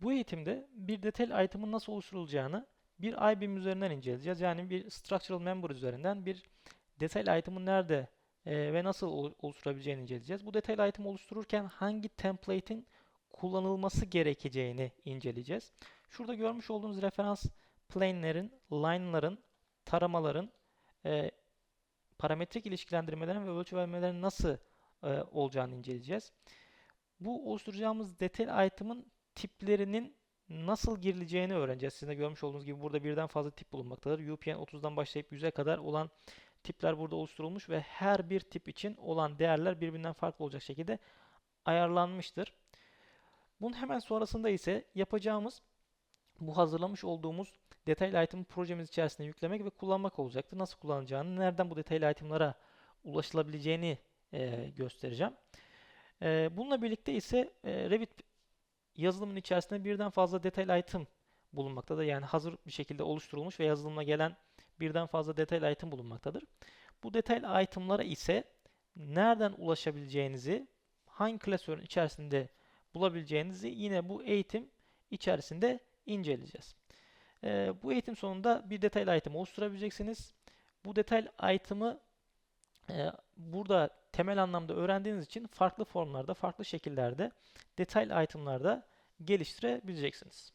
Bu eğitimde bir detail item'ın nasıl oluşturulacağını bir IBM üzerinden inceleyeceğiz. Yani bir structural member üzerinden bir detail item'ın nerede e, ve nasıl ol- oluşturabileceğini inceleyeceğiz. Bu detail item oluştururken hangi template'in kullanılması gerekeceğini inceleyeceğiz. Şurada görmüş olduğunuz referans plane'lerin, line'ların, taramaların, e, parametrik ilişkilendirmelerin ve ölçü vermelerin nasıl e, olacağını inceleyeceğiz. Bu oluşturacağımız detail item'ın tiplerinin nasıl girileceğini öğreneceğiz. Sizin de görmüş olduğunuz gibi burada birden fazla tip bulunmaktadır. UPN 30'dan başlayıp 100'e kadar olan tipler burada oluşturulmuş ve her bir tip için olan değerler birbirinden farklı olacak şekilde ayarlanmıştır. Bunun hemen sonrasında ise yapacağımız bu hazırlamış olduğumuz detail item projemiz içerisinde yüklemek ve kullanmak olacaktır. Nasıl kullanacağını, nereden bu detail itemlara ulaşılabileceğini e, göstereceğim. E, bununla birlikte ise e, Revit yazılımın içerisinde birden fazla detail item bulunmaktadır. Yani hazır bir şekilde oluşturulmuş ve yazılımla gelen birden fazla detail item bulunmaktadır. Bu detail itemlara ise nereden ulaşabileceğinizi, hangi klasörün içerisinde bulabileceğinizi yine bu eğitim içerisinde inceleyeceğiz. Ee, bu eğitim sonunda bir detail item oluşturabileceksiniz. Bu detail item'ı e, burada temel anlamda öğrendiğiniz için farklı formlarda, farklı şekillerde detail item'larda geliştirebileceksiniz.